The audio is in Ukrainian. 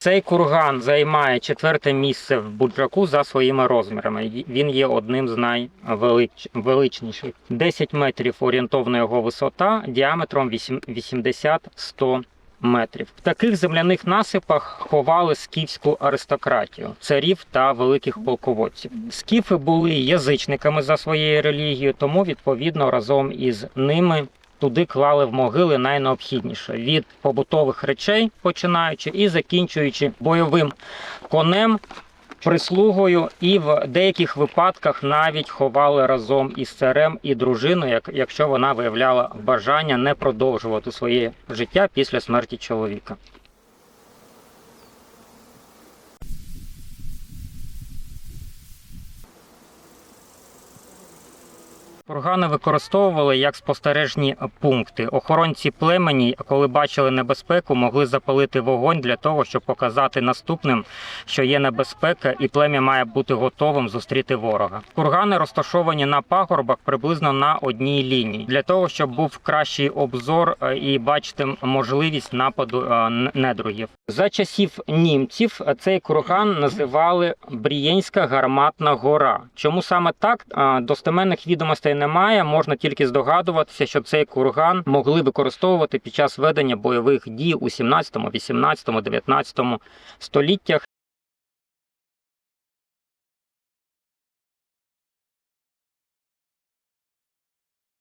Цей курган займає четверте місце в Буджаку за своїми розмірами. Він є одним з найвеличніших. 10 метрів орієнтовна його висота, діаметром 80-100 метрів. В таких земляних насипах ховали скіфську аристократію, царів та великих полководців. Скіфи були язичниками за своєю релігією, тому відповідно разом із ними туди клали в могили найнеобхідніше від побутових речей, починаючи і закінчуючи бойовим конем. Прислугою і в деяких випадках навіть ховали разом із царем і дружиною, як, якщо вона виявляла бажання не продовжувати своє життя після смерті чоловіка. Кургани використовували як спостережні пункти. Охоронці племені, коли бачили небезпеку, могли запалити вогонь для того, щоб показати наступним, що є небезпека, і плем'я має бути готовим зустріти ворога. Кургани розташовані на пагорбах приблизно на одній лінії, для того, щоб був кращий обзор е, і бачити можливість нападу е, недругів. За часів німців е, цей курган називали Брієнська гарматна гора. Чому саме так? Достеменних відомостей немає. Можна тільки здогадуватися, що цей курган могли використовувати під час ведення бойових дій у 17, 18, 19 століттях